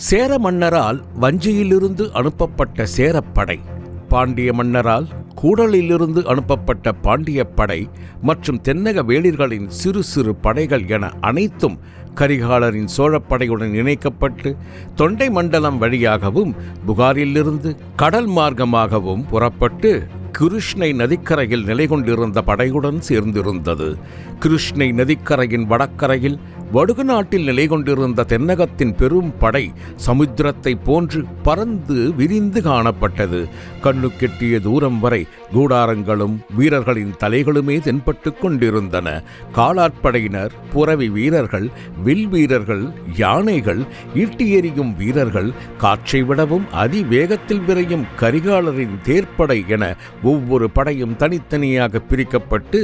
சேர மன்னரால் வஞ்சியிலிருந்து அனுப்பப்பட்ட சேரப்படை பாண்டிய மன்னரால் கூடலிலிருந்து அனுப்பப்பட்ட பாண்டியப்படை மற்றும் தென்னக வேளிர்களின் சிறு சிறு படைகள் என அனைத்தும் கரிகாலரின் சோழப்படையுடன் இணைக்கப்பட்டு தொண்டை மண்டலம் வழியாகவும் புகாரிலிருந்து கடல் மார்க்கமாகவும் புறப்பட்டு கிருஷ்ணை நதிக்கரையில் நிலை கொண்டிருந்த படையுடன் சேர்ந்திருந்தது. கிருஷ்ணை நதிக்கரையின் வடக்கரையில் வடுகு நாட்டில் நிலை கொண்டிருந்த தென்னகத்தின் பெரும் படை சமுத்திரத்தை போன்று பறந்து விரிந்து காணப்பட்டது. கண்ணு கெட்டிய தூரம் வரை கூடாரங்களும் வீரர்களின் தலைகளுமே தென்பட்டு கொண்டிருந்தன. காலாட்படையினர் புறவி வீரர்கள் வில் வீரர்கள் யானைகள் ஈட்டி எறியும் வீரர்கள் காற்றை விடவும் அதிவேகத்தில் விரையும் கரிகாலரின் தேர்ப்படை என ஒவ்வொரு படையும் தனித்தனியாக பிரிக்கப்பட்டு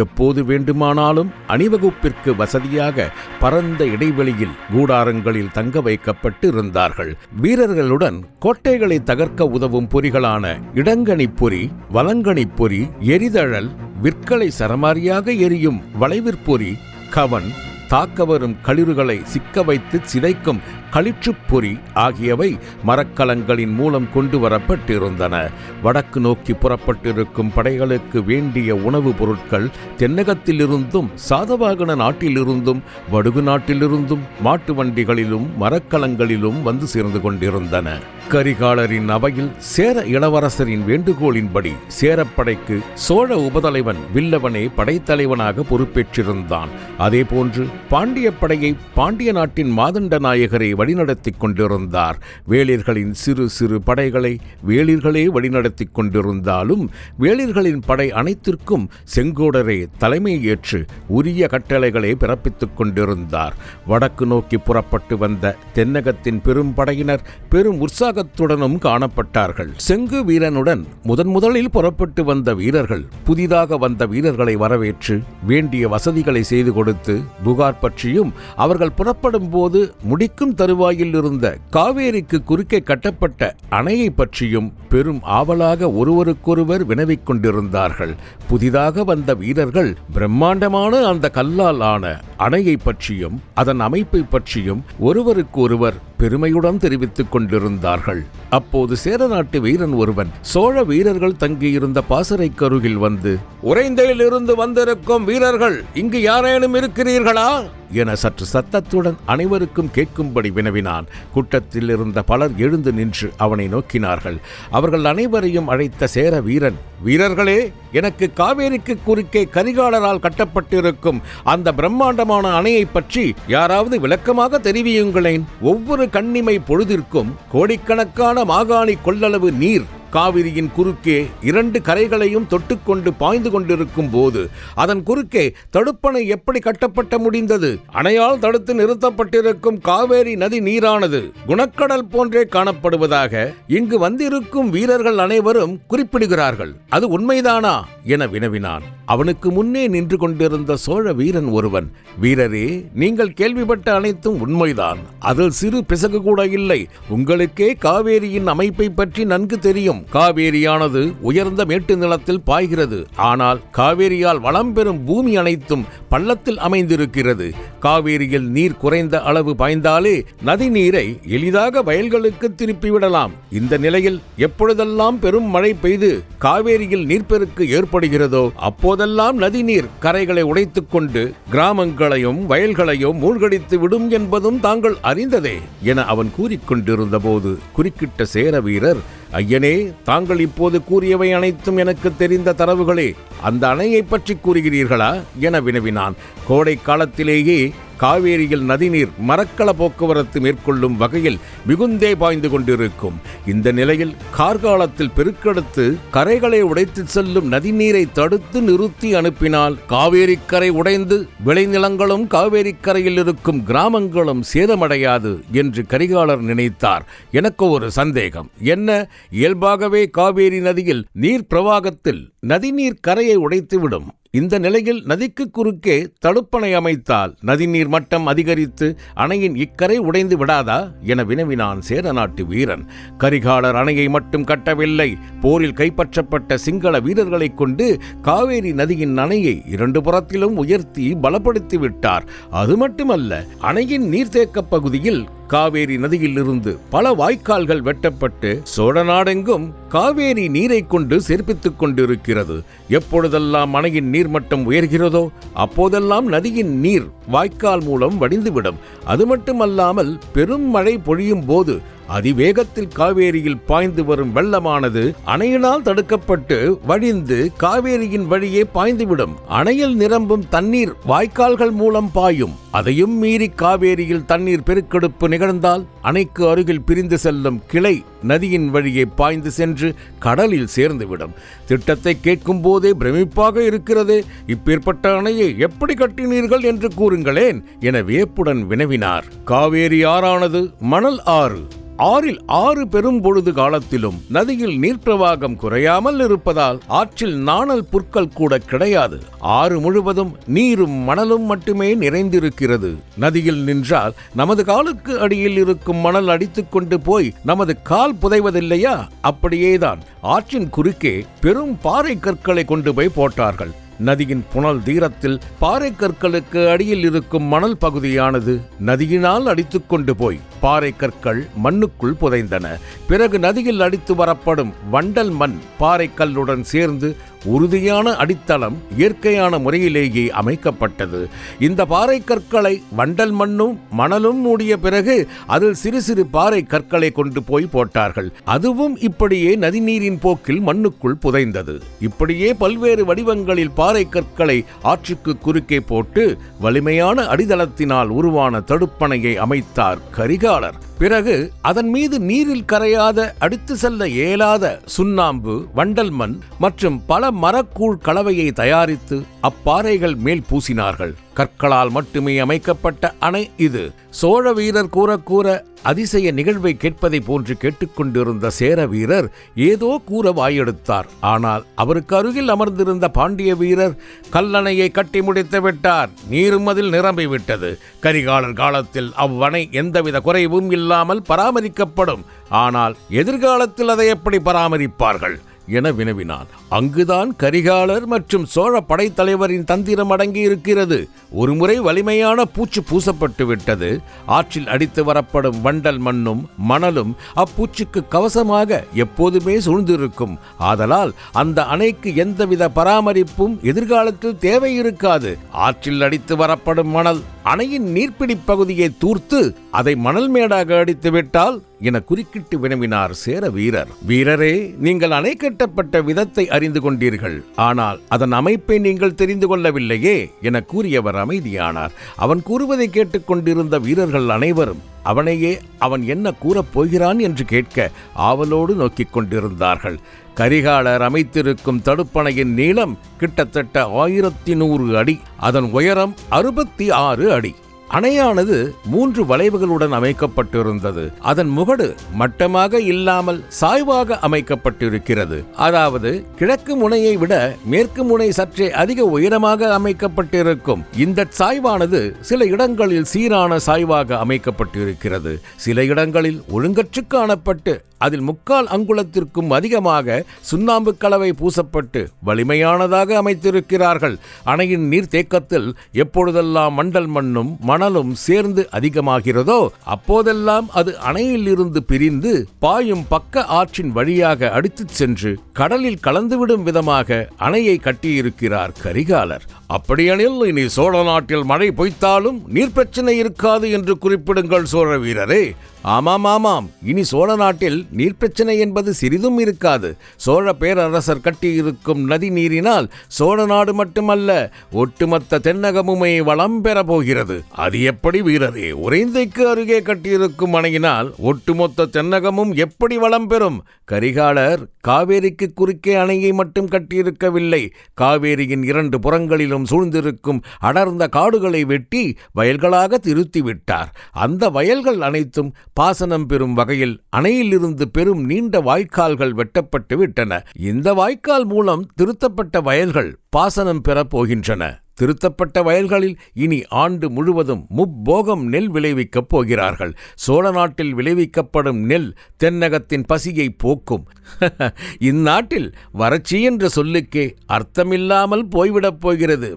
எப்போது வேண்டுமானாலும் அணிவகுப்பிற்கு வசதியாக பரந்த இடைவெளியில் கூடாரங்களில் தங்க வைக்கப்பட்டு இருந்தார்கள் வீரர்களுடன் கோட்டைகளை தகர்க்க உதவும் பொறிகளான இடங்கணிப் பொறி வலங்கணி பொறி எரிதழல் விற்களை சரமாரியாக எரியும் வளைவிற்பொறி கவன் தாக்க வரும் களிறுகளை சிக்க வைத்து சிதைக்கும் களிற்றுப்பொறி ஆகியவை மரக்கலங்களின் மூலம் கொண்டு வரப்பட்டிருந்தன வடக்கு நோக்கி புறப்பட்டிருக்கும் படைகளுக்கு வேண்டிய உணவுப் பொருட்கள் தென்னகத்திலிருந்தும் சாதவாகன நாட்டிலிருந்தும் வடுகு நாட்டிலிருந்தும் மாட்டு வண்டிகளிலும் மரக்கலங்களிலும் வந்து சேர்ந்து கொண்டிருந்தன. கரிகாலரின் அவையில் சேர இளவரசரின் வேண்டுகோளின்படி சேரப்படைக்கு சோழ உபதலைவன் வில்லவனே படைத்தலைவனாக பொறுப்பேற்றிருந்தான். அதேபோன்று பாண்டிய படையை பாண்டிய நாட்டின் மாதண்ட நாயகரை வழிநடத்திக் கொண்டிருந்தார். வேளிர்களின் சிறு சிறு படைகளை வேளிர்களே வழிநடத்திக் கொண்டிருந்தாலும் வேளிர்களின் படை அனைத்திற்கும் செங்கோடரே தலைமை ஏற்று உரிய கட்டளைகளை பிறப்பித்துக் கொண்டிருந்தார். வடக்கு நோக்கி புறப்பட்டு வந்த தென்னகத்தின் பெரும் படையினர் பெரும் உற்சாகத்துடனும் காணப்பட்டார்கள். செங்கு வீரனுடன் முதன் முதலில் புறப்பட்டு வந்த வீரர்கள் புதிதாக வந்த வீரர்களை வரவேற்று வேண்டிய வசதிகளை செய்து கொடுத்து புகார் பற்றியும் அவர்கள் புறப்படும் போது முடிக்கும் தருவாயில் இருந்த காவேரிக்கு குறுக்கே கட்டப்பட்ட அணையை பற்றியும் பெரும் ஆவலாக ஒருவருக்கொருவர் வினவிக் கொண்டிருந்தார்கள் புதிதாக வந்த வீரர்கள் பிரம்மாண்டமான அந்த கல்லால் ஆன அணையை பற்றியும் அதன் அமைப்பை பற்றியும் ஒருவருக்கு ஒருவர் பெருமையுடன் தெரிவித்துக் கொண்டிருந்தார்கள். அப்போது சேர நாட்டு வீரன் ஒருவன் சோழ வீரர்கள் தங்கியிருந்த பாசறைக்கு கருகில் வந்து உறைந்தையிலிருந்து வந்திருக்கும் வீரர்கள் இங்கு யாரேனும் இருக்கிறீர்களா? என சற்று சத்தத்துடன் அனைவருக்கும் கேட்கும்படி வினவினான். கூட்டத்தில் இருந்த பலர் எழுந்து நின்று அவனை நோக்கினார்கள். அவர்கள் அனைவரையும் அழைத்த சேர வீரன் வீரர்களே எனக்கு காவேரிக்கு குறுக்கே கரிகாலரால் கட்டப்பட்டிருக்கும் அந்த பிரம்மாண்டமான அணையை பற்றி யாராவது விளக்கமாக தெரிவியுங்களேன். ஒவ்வொரு கண்ணிமை பொழுதிற்கும் கோடிக்கணக்கான மாகாணி கொள்ளளவு நீர் காவிரியின் குறுக்கே இரண்டு கரைகளையும் தொட்டுக்கொண்டு பாய்ந்து கொண்டிருக்கும் போது அதன் குறுக்கே தடுப்பணை எப்படி கட்டப்பட்ட முடிந்தது? அணையால் தடுத்து நிறுத்தப்பட்டிருக்கும் காவேரி நதி நீரானது குணக்கடல் போன்றே காணப்படுவதாக இங்கு வந்திருக்கும் வீரர்கள் அனைவரும் குறிப்பிடுகிறார்கள். அது உண்மைதானா? என வினவினான். அவனுக்கு முன்னே நின்று கொண்டிருந்த சோழ வீரன் ஒருவன் வீரரே நீங்கள் கேள்விப்பட்ட அனைத்தும் உண்மைதான். அதில் சிறு பிசகு கூட இல்லை. உங்களுக்கே காவேரியின் அமைப்பை பற்றி நன்கு தெரியும். காவேரியானது உயர்ந்த மேட்டு நிலத்தில் பாய்கிறது. ஆனால் காவேரியால் வளம் பெறும் பூமி அனைத்தும் பள்ளத்தில் அமைந்திருக்கிறது. காவேரியில் நீர் குறைந்த அளவு பாய்ந்தாலே நதி நீரை எளிதாக வயல்களுக்கு திருப்பிவிடலாம். இந்த நிலையில் எப்பொழுதெல்லாம் பெரும் மழை பெய்து காவேரியில் நீர்ப்பெருக்கு ஏற்படுகிறதோ அப்போதெல்லாம் நதி நீர் கரைகளை உடைத்துக் கொண்டு கிராமங்களையும் வயல்களையும் மூழ்கடித்து விடும் என்பதும் தாங்கள் அறிந்ததே என அவன் கூறிக்கொண்டிருந்த போது குறுக்கிட்ட சேர வீரர் ஐயனே தாங்கள் இப்போது கூறியவை அனைத்தும் எனக்கு தெரிந்த தரவுகளே அந்த அணையை பற்றி கூறுகிறீர்களா? என வினவினான். கோடை காலத்திலேயே காவேரியில் நதிநீர் மரக்கல போக்குவரத்து மேற்கொள்ளும் வகையில் மிகுந்தே பாய்ந்து கொண்டிருக்கும். இந்த நிலையில் கார்காலத்தில் பெருக்கெடுத்து கரைகளை உடைத்து செல்லும் நதிநீரை தடுத்து நிறுத்தி அனுப்பினால் காவேரிக்கரை உடைந்து விளைநிலங்களும் காவேரிக்கரையில் இருக்கும் கிராமங்களும் சேதமடையாது என்று கரிகாலர் நினைத்தார். எனக்கு ஒரு சந்தேகம். என்ன? இயல்பாகவே காவேரி நதியில் நீர் பிரவாகத்தில் நதிநீர் கரையை உடைத்துவிடும். இந்த நிலையில் நதிக்கு குறுக்கே தடுப்பணை அமைத்தால் நதிநீர் மட்டம் அதிகரித்து அணையின் இக்கரை உடைந்து விடாதா என வினவினான் சேர நாட்டு வீரன். கரிகாலர் அணையை மட்டும் கட்டவில்லை போரில் கைப்பற்றப்பட்ட சிங்கள வீரர்களைக் கொண்டு காவேரி நதியின் அணையை இரண்டு புறத்திலும் உயர்த்தி பலப்படுத்தி விட்டார் அது மட்டுமல்ல அணையின் நீர்த்தேக்க பகுதியில் காவேரி நதியிலிருந்து பல வாய்க்கால்கள் வெட்டப்பட்டு சோழ நாடெங்கும் காவேரி நீரை கொண்டு சேர்ப்பித்துக் கொண்டிருக்கிறது. எப்பொழுதெல்லாம் அணையின் நீர்மட்டம் உயர்கிறதோ அப்போதெல்லாம் நதியின் நீர் வாய்க்கால் மூலம் வடிந்துவிடும். அது மட்டுமல்லாமல் பெரும் மழை பொழியும் போது அதிவேகத்தில் காவேரியில் பாய்ந்து வரும் வெள்ளமானது அணையினால் தடுக்கப்பட்டு வழிந்து காவேரியின் வழியே பாய்ந்துவிடும். அணையில் நிரம்பும் தண்ணீர் வாய்க்கால்கள் மூலம் பாயும். அதையும் மீறி காவேரியில் தண்ணீர் பெருக்கெடுப்பு நிகழ்ந்தால் அணைக்கு அருகில் பிரிந்து செல்லும் கிளை நதியின் வழியே பாய்ந்து சென்று கடலில் சேர்ந்துவிடும். திட்டத்தை கேட்கும் போதே பிரமிப்பாக இருக்கிறது இப்பேற்பட்ட அணையை எப்படி கட்டினீர்கள் என்று கூறுங்களேன் என வியப்புடன் வினவினார். காவேரி ஆறானது மணல் ஆறு. ஆறில் ஆறு பெரும் பொழுது காலத்திலும் நதியில் நீர்ப்பிரவாகம் குறையாமல் இருப்பதால் ஆற்றில் நாணல் புற்கள் கூட கிடையாது. ஆறு முழுவதும் நீரும் மணலும் மட்டுமே நிறைந்திருக்கிறது. நதியில் நின்றால் நமது காலுக்கு அடியில் இருக்கும் மணல் அடித்துக் கொண்டு போய் நமது கால் புதைவதில்லையா? அப்படியேதான். ஆற்றின் குறுக்கே பெரும் பாறை கற்களை கொண்டு போய் போட்டார்கள். நதியின் புனல் தீரத்தில் பாறை கற்களுக்கு அடியில் இருக்கும் மணல் பகுதியானது நதியினால் அடித்துக் கொண்டு போய் பாறை கற்கள் மண்ணுக்குள் புதைந்தன. பிறகு நதியில் அடித்து வரப்படும் வண்டல் மண் பாறை கல்லுடன் சேர்ந்து உறுதியான அடித்தளம் இயற்கையான முறையிலேயே அமைக்கப்பட்டது. இந்த பாறை கற்களை வண்டல் மண்ணும் மணலும் மூடிய பிறகு அதில் சிறு சிறு பாறை கற்களை கொண்டு போய் போட்டார்கள். அதுவும் இப்படியே நதிநீரின் போக்கில் மண்ணுக்குள் புதைந்தது. இப்படியே பல்வேறு வடிவங்களில் பாறை கற்களை ஆற்றுக்கு குறுக்கே போட்டு வலிமையான அடித்தளத்தினால் உருவான தடுப்பணையை அமைத்தார் கரிகாலர். பிறகு அதன் மீது நீரில் கரையாத அடித்து செல்ல இயலாத சுண்ணாம்பு வண்டல் மண் மற்றும் பல மரக்கூழ் கலவையை தயாரித்து அப்பாறைகள் மேல் பூசினார்கள். கற்களால் மட்டுமே அமைக்கப்பட்ட அணை இது. சோழ வீரர் கூற கூற அதிசய நிகழ்வை கேட்பதை போன்று கேட்டுக்கொண்டிருந்த சேர வீரர் ஏதோ கூற வாயெடுத்தார். ஆனால் அவருக்கு அருகில் அமர்ந்திருந்த பாண்டிய வீரர் கல்லணையை கட்டி முடித்து விட்டார். நீரும் அதில் நிரம்பிவிட்டது கரிகாலர் காலத்தில் அவ்வணை எந்தவித குறைவும் இல்லாமல் பராமரிக்கப்படும். ஆனால் எதிர்காலத்தில் அதை எப்படி பராமரிப்பார்கள்? என வினவினான். அங்குதான் கரிகாலர் மற்றும் சோழ படைத்தலைவரின் தந்திரம் அடங்கி இருக்கிறது ஒருமுறை வலிமையான பூச்சு பூசப்பட்டு விட்டது. ஆற்றில் அடித்து வரப்படும் வண்டல் மண்ணும் மணலும் அப்பூச்சுக்கு கவசமாக எப்போதுமே சூழ்ந்திருக்கும். ஆதலால் அந்த அணைக்கு எந்தவித பராமரிப்பும் எதிர்காலத்தில் தேவை இருக்காது. ஆற்றில் அடித்து வரப்படும் மணல் அணையின் நீர்ப்பிடி பகுதியை தூர்த்து அதை மணல் மேடாக அடித்துவிட்டால் என குறுக்கிட்டு வினவினார் சேர வீரர். வீரரே நீங்கள் அணை கட்டப்பட்ட விதத்தை அறிந்து கொண்டீர்கள். ஆனால் அதன் அமைப்பை நீங்கள் தெரிந்து கொள்ளவில்லையே என கூறியவர் அமைதியானார். அவன் கூறுவதை கேட்டுக்கொண்டிருந்த வீரர்கள் அனைவரும் அவனையே அவன் என்ன கூறப் போகிறான் என்று கேட்க ஆவலோடு நோக்கிக் கொண்டிருந்தார்கள். கரிகாலர் அமைத்திருக்கும் தடுப்பணையின் நீளம் கிட்டத்தட்ட ஆயிரத்தி நூறு அடி அதன் உயரம் அறுபத்தி ஆறு அடி. அணையானது மூன்று வளைவுகளுடன் அமைக்கப்பட்டிருந்தது. அதன் முகடு மட்டமாக இல்லாமல் சாய்வாக அமைக்கப்பட்டிருக்கிறது. அதாவது கிழக்கு முனையை விட மேற்கு முனை சற்றே அதிக உயரமாக அமைக்கப்பட்டிருக்கும். இந்த சாய்வானது சில இடங்களில் சீரான சாய்வாக அமைக்கப்பட்டிருக்கிறது. சில இடங்களில் ஒழுங்கற்று காணப்பட்டு அதில் முக்கால் அங்குலத்திற்கும் அதிகமாக சுண்ணாம்பு கலவை பூசப்பட்டு வலிமையானதாக அமைத்திருக்கிறார்கள். அணையின் நீர்த்தேக்கத்தில் எப்பொழுதெல்லாம் மண்டல் மண்ணும் மணலும் சேர்ந்து அதிகமாகிறதோ அப்போதெல்லாம் அது அணையில் இருந்து பிரிந்து பாயும் பக்க ஆற்றின் வழியாக அடித்துச் சென்று கடலில் கலந்துவிடும் விதமாக அணையை கட்டியிருக்கிறார் கரிகாலர். அப்படியெனில் இனி சோழ நாட்டில் மழை பொய்த்தாலும் நீர் பிரச்சனை இருக்காது என்று குறிப்பிடுங்கள் சோழ வீரரே. ஆமாம் ஆமாம். இனி சோழ நாட்டில் நீர் பிரச்சனை என்பது சிறிதும் இருக்காது. சோழ பேரரசர் கட்டியிருக்கும் நதி நீரினால் சோழ நாடு மட்டுமல்ல ஒட்டுமொத்த தென்னகமுமே வளம் பெற போகிறது அது எப்படி வீரரே? உறைந்தைக்கு அருகே கட்டியிருக்கும் அணையினால் ஒட்டுமொத்த தென்னகமும் எப்படி வளம் பெறும்? கரிகாலர் காவேரிக்கு குறுக்கே அணையை மட்டும் கட்டியிருக்கவில்லை. காவேரியின் இரண்டு புறங்களிலும் சூழ்ந்திருக்கும் அடர்ந்த காடுகளை வெட்டி வயல்களாக திருத்திவிட்டார். அந்த வயல்கள் அனைத்தும் பாசனம் பெறும் வகையில் அணையிலிருந்து பெரும் நீண்ட வாய்க்கால்கள் வெட்டப்பட்டு விட்டன இந்த வாய்க்கால் மூலம் திருத்தப்பட்ட வயல்கள் பாசனம் பெறப் போகின்றன. திருத்தப்பட்ட வயல்களில் இனி ஆண்டு முழுவதும் முப்போகம் நெல் விளைவிக்கப் போகிறார்கள். சோழ நாட்டில் விளைவிக்கப்படும் நெல் தென்னகத்தின் பசியை போக்கும். இந்நாட்டில் வறட்சி என்ற சொல்லுக்கே அர்த்தமில்லாமல் போய்விடப் போகிறது.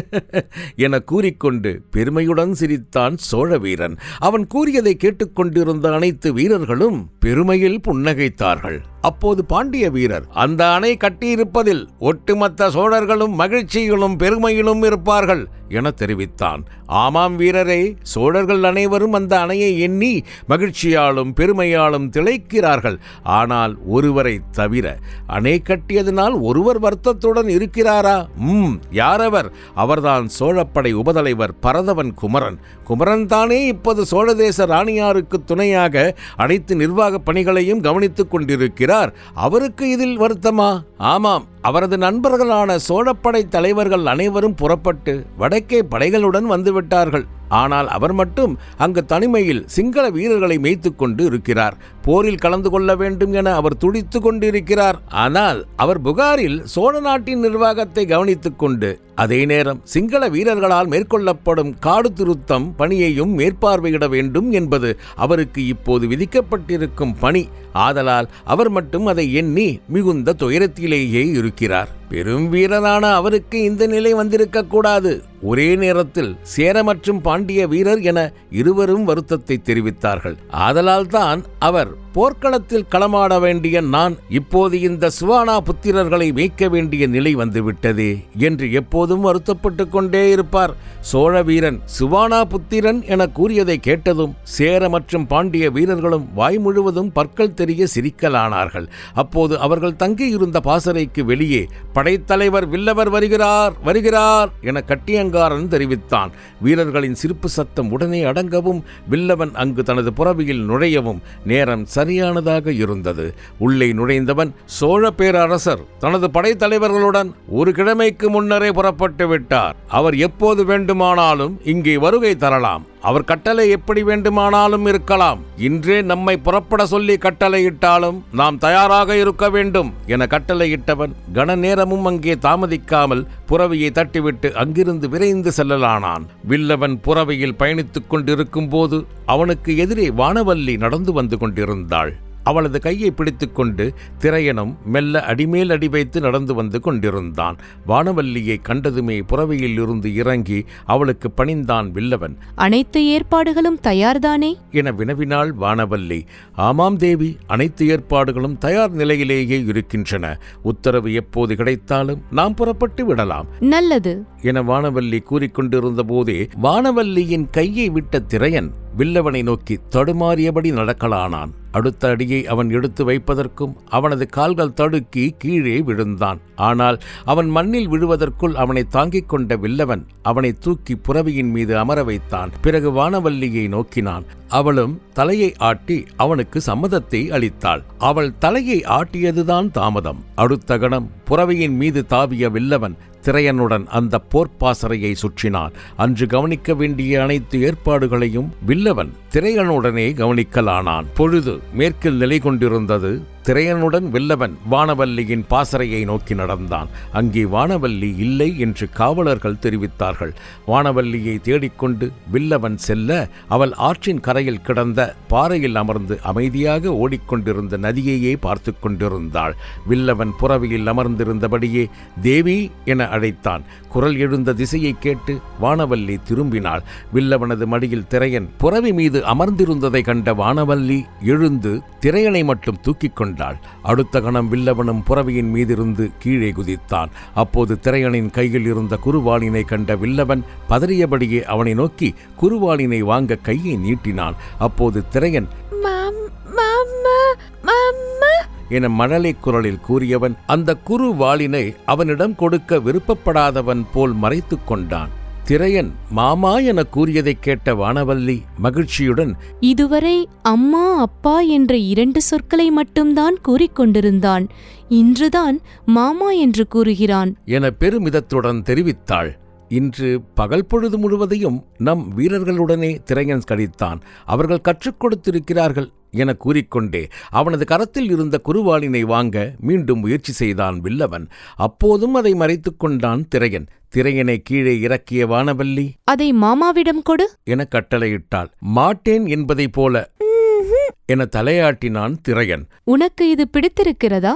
என கூறிக்கொண்டு பெருமையுடன் சிரித்தான் சோழ வீரன். அவன் கூறியதை கேட்டுக்கொண்டிருந்த அனைத்து வீரர்களும் பெருமையில் புன்னகைத்தார்கள். அப்போது பாண்டிய வீரர் அந்த அணை கட்டியிருப்பதில் ஒட்டுமொத்த சோழர்களும் மகிழ்ச்சியிலும் பெருமையிலும் இருப்பார்கள். என தெரிவித்தான். ஆமாம் வீரரே சோழர்கள் அனைவரும் அந்த அணையை எண்ணி மகிழ்ச்சியாலும் பெருமையாலும் திளைக்கிறார்கள். ஆனால் ஒருவரை தவிர அணை கட்டியதனால் ஒருவர் வருத்தத்துடன் இருக்கிறாரா? ம் யாரவர்? அவர்தான் சோழப்படை உபதலைவர் பரதவன் குமரன். குமரன் தானே இப்போது சோழதேச ராணியாருக்கு துணையாக அனைத்து நிர்வாகப் பணிகளையும் கவனித்துக் கொண்டிருக்கிறார். அவருக்கு இதில் வருத்தமா? ஆமாம் அவரது நண்பர்களான சோழப்படை தலைவர்கள் அனைவரும் புறப்பட்டு வட வடக்கே படைகளுடன் வந்துவிட்டார்கள். ஆனால் அவர் மட்டும் அங்கு தனிமையில் சிங்கள வீரர்களை மேய்த்துக் கொண்டு இருக்கிறார். போரில் கலந்து கொள்ள வேண்டும் என அவர் துடித்து கொண்டிருக்கிறார். ஆனால் அவர் புகாரில் சோழ நாட்டின் நிர்வாகத்தை கவனித்துக் கொண்டு அதே நேரம் சிங்கள வீரர்களால் மேற்கொள்ளப்படும் காடு திருத்தம் பணியையும் மேற்பார்வையிட வேண்டும் என்பது அவருக்கு இப்போது விதிக்கப்பட்டிருக்கும் பணி. ஆதலால் அவர் மட்டும் அதை எண்ணி மிகுந்த துயரத்திலேயே இருக்கிறார். பெரும் வீரரான அவருக்கு இந்த நிலை வந்திருக்க கூடாது ஒரே நேரத்தில் சேர மற்றும் பாண்டிய வீரர் என இருவரும் வருத்தத்தை தெரிவித்தார்கள். ஆதலால் தான் அவர் போர்க்களத்தில் களமாட வேண்டிய நான் இப்போது இந்த சுவானா புத்திரர்களை மீட்க வேண்டிய நிலை வந்துவிட்டது என்று எப்போதும் வருத்தப்பட்டு கொண்டே இருப்பார். சோழ வீரன் சுவானா புத்திரன் என கூறியதை கேட்டதும் சேர மற்றும் பாண்டிய வீரர்களும் வாய் முழுவதும் பற்கள் தெரிய சிரிக்கலானார்கள். அப்போது அவர்கள் தங்கியிருந்த பாசறைக்கு வெளியே படைத்தலைவர் வில்லவர் வருகிறார் வருகிறார் என கட்டியங்காரன் தெரிவித்தான். வீரர்களின் சிரிப்பு சத்தம் உடனே அடங்கவும் வில்லவன் அங்கு தனது புறவியில் நுழையவும் நேரம் சரியானதாக இருந்தது. உள்ளே நுழைந்தவன் சோழ பேரரசர் தனது படைத்தலைவர்களுடன் ஒரு கிழமைக்கு முன்னரே புறப்பட்டு விட்டார். அவர் எப்போது வேண்டுமானாலும் இங்கே வருகை தரலாம். அவர் கட்டளை எப்படி வேண்டுமானாலும் இருக்கலாம். இன்றே நம்மை புறப்பட சொல்லி கட்டளையிட்டாலும் நாம் தயாராக இருக்க வேண்டும் என கட்டளையிட்டவன் கன நேரமும் அங்கே தாமதிக்காமல் புறவியை தட்டிவிட்டு அங்கிருந்து விரைந்து செல்லலானான். வில்லவன் புறவையில் பயணித்துக் கொண்டிருக்கும் போது அவனுக்கு எதிரே வானவல்லி நடந்து வந்து கொண்டிருந்தாள். அவளது கையை பிடித்துக்கொண்டு திரையனும் மெல்ல அடிமேல் அடி வைத்து நடந்து வந்து கொண்டிருந்தான். வானவல்லியை கண்டதுமே புறவையில் இருந்து இறங்கி அவளுக்கு பணிந்தான் வில்லவன். அனைத்து ஏற்பாடுகளும் தயார்தானே? என வினவினாள் வானவல்லி. ஆமாம் தேவி அனைத்து ஏற்பாடுகளும் தயார் நிலையிலேயே இருக்கின்றன. உத்தரவு எப்போது கிடைத்தாலும் நாம் புறப்பட்டு விடலாம். நல்லது. என வானவல்லி கூறிக்கொண்டிருந்த போதே வானவல்லியின் கையை விட்ட திரையன் வில்லவனை நோக்கி தடுமாறியபடி நடக்கலானான். அடுத்த அடியை அவன் எடுத்து வைப்பதற்கும் அவனது கால்கள் தடுக்கி கீழே விழுந்தான். ஆனால் அவன் மண்ணில் விழுவதற்குள் அவனை தாங்கிக் கொண்ட வில்லவன் அவனை தூக்கி புறவியின் மீது அமர வைத்தான். பிறகு வானவல்லியை நோக்கினான். அவளும் தலையை ஆட்டி அவனுக்கு சம்மதத்தை அளித்தாள். அவள் தலையை ஆட்டியதுதான் தாமதம். அடுத்த கணம் புறவையின் மீது தாவிய வில்லவன் திரையனுடன் அந்த போர்ப்பாசறையை சுற்றினான். அன்று கவனிக்க வேண்டிய அனைத்து ஏற்பாடுகளையும் வில்லவன் திரையனுடனே கவனிக்கலானான். பொழுது மேற்கில் நிலை கொண்டிருந்தது திரையனுடன் வில்லவன் வானவல்லியின் பாசறையை நோக்கி நடந்தான். அங்கே வானவல்லி இல்லை என்று காவலர்கள் தெரிவித்தார்கள். வானவல்லியை தேடிக்கொண்டு வில்லவன் செல்ல அவள் ஆற்றின் கரையில் கிடந்த பாறையில் அமர்ந்து அமைதியாக ஓடிக்கொண்டிருந்த நதியையே பார்த்து கொண்டிருந்தாள். வில்லவன் புறவியில் அமர்ந்திருந்தபடியே தேவி என அழைத்தான். குரல் எழுந்த திசையை கேட்டு வானவல்லி திரும்பினாள். வில்லவனது மடியில் திரையன் புறவி மீது அமர்ந்திருந்ததை கண்ட வானவல்லி எழுந்து திரையனை மட்டும் தூக்கிக் கொண்டாள் அடுத்த கணம் வில்லவனும் புறவியின் மீதிருந்து கீழே குதித்தான். அப்போது திரையனின் கையில் இருந்த குருவாளினை கண்ட வில்லவன் பதறியபடியே அவனை நோக்கி குருவாளினை வாங்க கையை நீட்டினான். அப்போது திரையன் என மழலை குரலில் கூறியவன் அந்த குரு வாளினை அவனிடம் கொடுக்க விருப்பப்படாதவன் போல் மறைத்துக் கொண்டான். திரையன் மாமா என கூறியதைக் கேட்ட வானவல்லி மகிழ்ச்சியுடன் இதுவரை அம்மா அப்பா என்ற இரண்டு சொற்களை மட்டும்தான் கூறிக்கொண்டிருந்தான் இன்றுதான் மாமா என்று கூறுகிறான். என பெருமிதத்துடன் தெரிவித்தாள். இன்று பகல் பொழுது முழுவதையும் நம் வீரர்களுடனே திரையன் கழித்தான். அவர்கள் கற்றுக் கொடுத்திருக்கிறார்கள். என கூறிக்கொண்டே அவனது கரத்தில் இருந்த குருவாளினை வாங்க மீண்டும் முயற்சி செய்தான் வில்லவன். அப்போதும் அதை மறைத்துக் கொண்டான் திரையன். திரையனை கீழே இறக்கிய வானவல்லி அதை மாமாவிடம் கொடு. என கட்டளையிட்டாள். மாட்டேன் என்பதைப் போல என தலையாட்டினான் திரையன். உனக்கு இது பிடித்திருக்கிறதா?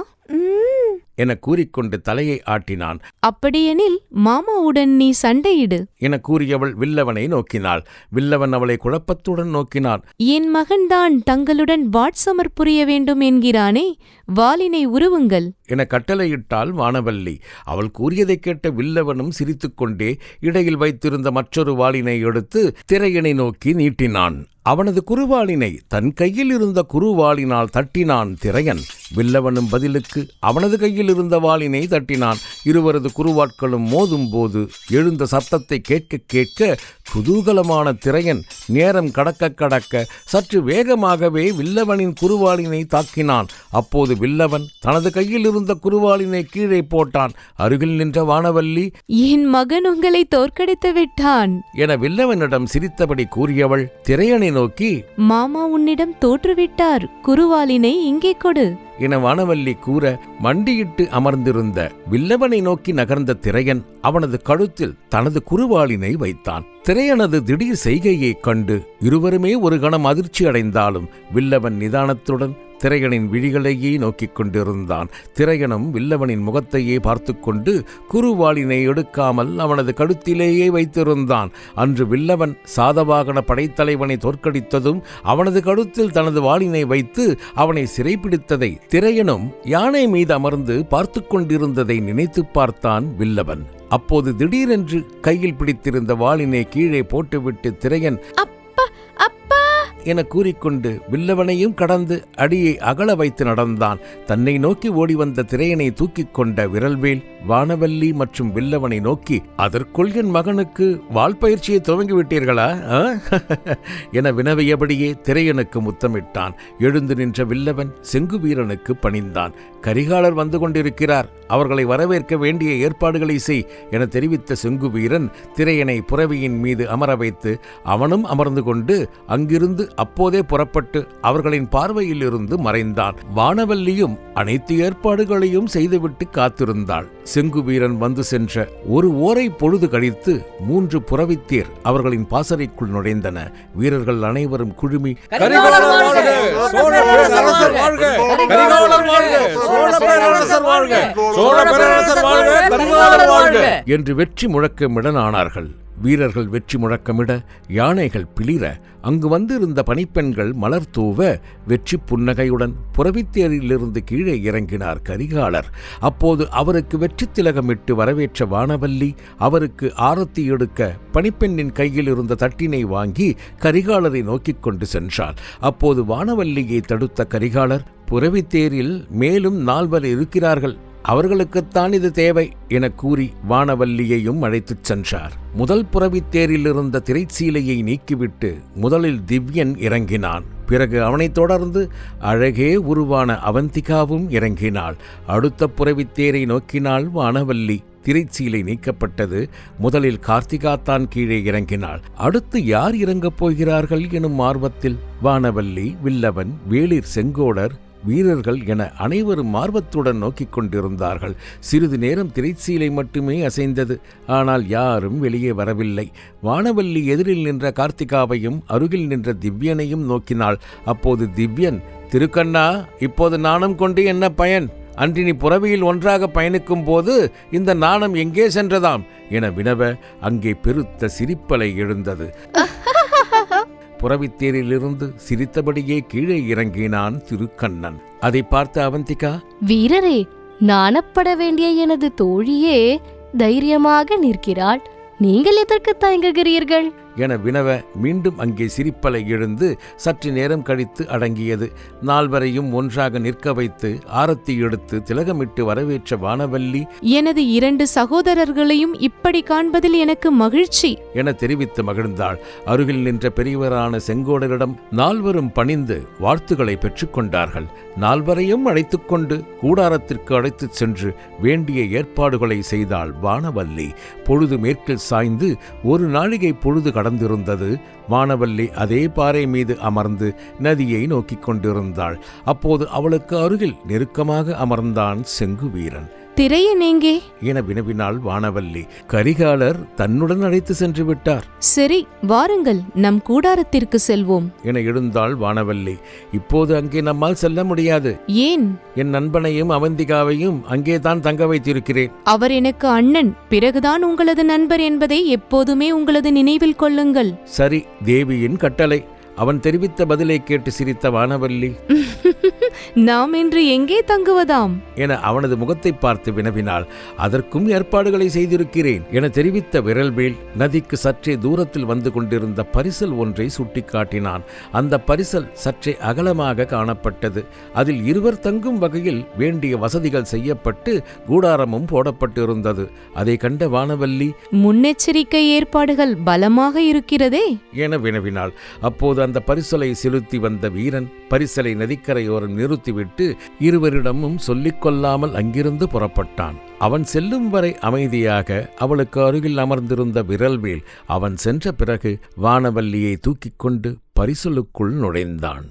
என கூறிக்கொண்டு தலையை ஆட்டினான். அப்படியெனில் மாமாவுடன் நீ சண்டையிடு. என கூறியவள் வில்லவனை நோக்கினாள். வில்லவன் அவளை குழப்பத்துடன் நோக்கினான். என் மகன்தான் தங்களுடன் வாட்சமர் புரிய வேண்டும் என்கிறானே வாளினை உருவுங்கள். என கட்டளையிட்டாள் வானவல்லி. அவள் கூறியதைக் கேட்ட வில்லவனும் சிரித்துக்கொண்டே இடையில் வைத்திருந்த மற்றொரு வாளினை எடுத்து திரையனை நோக்கி நீட்டினான். அவனது குருவாளினை தன் கையில் இருந்த குருவாளினால் தட்டினான் திரையன். வில்லவனும் பதிலுக்கு அவனது கையில் இருந்த வாளினை தட்டினான். இருவரது குருவாட்களும் மோதும் போது எழுந்த சத்தத்தை கேட்க கேட்க குதூகலமான திரையன் நேரம் கடக்க கடக்க சற்று வேகமாகவே வில்லவனின் குருவாளினை தாக்கினான். அப்போது வில்லவன் தனது கையில் இருந்த குருவாளினை கீழே போட்டான். அருகில் நின்ற வானவல்லி என் மகன் உங்களை தோற்கடித்து விட்டான். என வில்லவனிடம் சிரித்தபடி கூறியவள் திரையனை நோக்கி மாமா உன்னிடம் தோற்றுவிட்டார். குருவாளினை இங்கே கொடு. என வானவல்லி கூற மண்டியிட்டு அமர்ந்திருந்த வில்லவனை நோக்கி நகர்ந்த திரையன் அவனது கழுத்தில் தனது குருவாளினை வைத்தான். திரையனது திடீர் செய்கையைக் கண்டு இருவருமே ஒரு கணம் அதிர்ச்சி அடைந்தாலும் வில்லவன் நிதானத்துடன் திரையனின் விழிகளையே நோக்கிக் கொண்டிருந்தான். திரையனும் வில்லவனின் முகத்தையே பார்த்து கொண்டு குருவாளினை எடுக்காமல் அவனது கழுத்திலேயே வைத்திருந்தான். அன்று வில்லவன் சாதவாகன படைத்தலைவனை தோற்கடித்ததும் அவனது கழுத்தில் தனது வாளினை வைத்து அவனை சிறைப்பிடித்ததை திரையனும் யானை மீது அமர்ந்து பார்த்து கொண்டிருந்ததை நினைத்துப் பார்த்தான் வில்லவன். அப்போது திடீரென்று கையில் பிடித்திருந்த வாளினை கீழே போட்டுவிட்டு திரையன் அப்பா அப்பா! என கூறிக்கொண்டு வில்லவனையும் கடந்து அடியை அகல வைத்து நடந்தான். தன்னை நோக்கி ஓடி வந்த திரையனை தூக்கிக் கொண்ட விரல்வேல் வானவல்லி மற்றும் வில்லவனை நோக்கி அதற்குள் என் மகனுக்கு வால் பயிற்சியை துவங்கி விட்டீர்களா ஆ?" என வினவியபடியே திரையனுக்கு முத்தமிட்டான். எழுந்து நின்ற வில்லவன் செங்கு வீரனுக்கு பணிந்தான். கரிகாலர் வந்து கொண்டிருக்கிறார். அவர்களை வரவேற்க வேண்டிய ஏற்பாடுகளை செய் என தெரிவித்த செங்கு வீரன் திரையனை புறவியின் மீது அமர வைத்து அவனும் அமர்ந்து கொண்டு அங்கிருந்து அப்போதே புறப்பட்டு அவர்களின் பார்வையிலிருந்து மறைந்தான் வானவல்லியும் அனைத்து ஏற்பாடுகளையும் செய்துவிட்டு காத்திருந்தாள் செங்குவீரன் வந்து சென்ற ஒரு ஓரை பொழுது கழித்து மூன்று புறவித்தேர் அவர்களின் பாசறைக்குள் நுழைந்தன வீரர்கள் அனைவரும் குழுமி கரிகாலர் வாழ்க! சோழ பேரரசர் வாழ்க! கரிகாலர் வாழ்க! சோழ பேரரசர் வாழ்க! சோழ பேரரசர் வாழ்க! கரிகாலர் வாழ்க! என்று வெற்றி முழக்கமிடனானார்கள் வீரர்கள் வெற்றி முழக்கமிட யானைகள் பிளிர அங்கு வந்திருந்த பணிப்பெண்கள் மலர் தூவ வெற்றி புன்னகையுடன் புறவித்தேரிலிருந்து கீழே இறங்கினார் கரிகாலர். அப்போது அவருக்கு வெற்றி திலகமிட்டு வரவேற்ற வானவல்லி அவருக்கு ஆரத்தி எடுக்க பணிப்பெண்ணின் கையில் இருந்த தட்டினை வாங்கி கரிகாலரை நோக்கிக் கொண்டு சென்றார். அப்போது வானவல்லியை தடுத்த கரிகாலர் புறவித்தேரில் மேலும் நால்வர் இருக்கிறார்கள். அவர்களுக்குத்தான் இது தேவை என கூறி வானவல்லியையும் அழைத்துச் சென்றார். முதல் புறவித் தேரிலிருந்த திரைச்சீலையை நீக்கிவிட்டு முதலில் திவ்யன் இறங்கினான். பிறகு அவனைத் தொடர்ந்து அழகே உருவான அவந்திகாவும் இறங்கினாள். அடுத்த புறவித் தேரை நோக்கினாள் வானவல்லி திரைச்சீலை நீக்கப்பட்டது. முதலில் கார்த்திகா தான் கீழே இறங்கினாள். அடுத்து யார் இறங்கப் போகிறார்கள் எனும் ஆர்வத்தில் வானவல்லி வில்லவன் வேளிர் செங்கோடர் வீரர்கள் என அனைவரும் ஆர்வத்துடன் நோக்கிக் கொண்டிருந்தார்கள். சிறிது நேரம் திரைச்சீலை மட்டுமே அசைந்தது. ஆனால் யாரும் வெளியே வரவில்லை. வானவல்லி எதிரில் நின்ற கார்த்திகாவையும் அருகில் நின்ற திவ்யனையும் நோக்கினாள். அப்போது திவ்யன் திருக்கண்ணா இப்போது நாணம் கொண்டு என்ன பயன்? அன்றினி புறவியில் ஒன்றாக பயணிக்கும் போது இந்த நாணம் எங்கே சென்றதாம்? என வினவ அங்கே பெருத்த சிரிப்பலை எழுந்தது. புறவித்தேரிலிருந்து சிரித்தபடியே கீழே இறங்கினான் திருக்கண்ணன். அதை பார்த்த அவந்திகா வீரரே நாணப்பட வேண்டிய எனது தோழியே தைரியமாக நிற்கிறாள். நீங்கள் எதற்கு தயங்குகிறீர்கள்? என வினவ மீண்டும் அங்கே சிரிப்பலை எழுந்து சற்று நேரம் கழித்து அடங்கியது. நால்வரையும் ஒன்றாக நிற்க வைத்து ஆரத்தி எடுத்து திலகமிட்டு வரவேற்ற வானவல்லி எனது இரண்டு சகோதரர்களையும் இப்படி காண்பதில் எனக்கு மகிழ்ச்சி. என தெரிவித்து மகிழ்ந்தாள். அருகில் நின்ற பெரியவரான செங்கோடரிடம் நால்வரும் பணிந்து வாழ்த்துக்களை பெற்றுக்கொண்டார்கள் நால்வரையும் அழைத்துக் கொண்டு கூடாரத்திற்கு அழைத்துச் சென்று வேண்டிய ஏற்பாடுகளை செய்தாள் வானவல்லி. பொழுது மேற்கில் சாய்ந்து ஒரு நாழிகை பொழுது கடந்த நடந்திருந்தது. வானவல்லி அதே பாறை மீது அமர்ந்து நதியை நோக்கிக் கொண்டிருந்தாள். அப்போது அவளுக்கு அருகில் நெருக்கமாக அமர்ந்தான் செங்குவீரன் திரையன் எங்கே என வினவினாள் வானவல்லி கரிகாலர் தன்னுடன் அழைத்து சென்று விட்டார். சரி வாருங்கள் நம் கூடாரத்திற்கு செல்வோம். என எழுந்தாள் வானவல்லி. இப்போது அங்கே நம்மால் செல்ல முடியாது. ஏன்? என் நண்பனையும் அவந்திகாவையும் அங்கேதான் தங்க வைத்திருக்கிறேன். அவர் எனக்கு அண்ணன் பிறகுதான் உங்களது நண்பர் என்பதை எப்போதுமே உங்களது நினைவில் கொள்ளுங்கள். சரி தேவியின் கட்டளை. அவன் தெரிவித்த பதிலை கேட்டு சிரித்த வானவல்லி நாம் இன்று எங்கே தங்குவதாம்? என அவனது முகத்தை பார்த்து வினவினாள். அதற்கும் ஏற்பாடுகளை செய்திருக்கிறேன் என தெரிவித்த விரல்வேல் நதிக்கு சற்றே தூரத்தில் வந்து கொண்டிருந்த பரிசல் ஒன்றை சுட்டிக்காட்டினான். அந்த பரிசல் சற்றே அகலமாக காணப்பட்டது. அதில் இருவர் தங்கும் வகையில் வேண்டிய வசதிகள் செய்யப்பட்டு கூடாரமும் போடப்பட்டிருந்தது. அதை கண்ட வானவல்லி முன்னெச்சரிக்கை ஏற்பாடுகள் பலமாக இருக்கிறதே? என வினவினாள். அப்போது அந்த பரிசலை செலுத்தி வந்த வீரன் பரிசலை நதிக்கரையோரம் நிறுத்திவிட்டு இருவரிடமும் சொல்லிக் கொள்ளாமல் அங்கிருந்து புறப்பட்டான். அவன் செல்லும் வரை அமைதியாக அவளுக்கு அருகில் அமர்ந்திருந்த விரல்வேல் அவன் சென்ற பிறகு வானவல்லியை தூக்கிக் கொண்டு பரிசலுக்குள் நுழைந்தான்.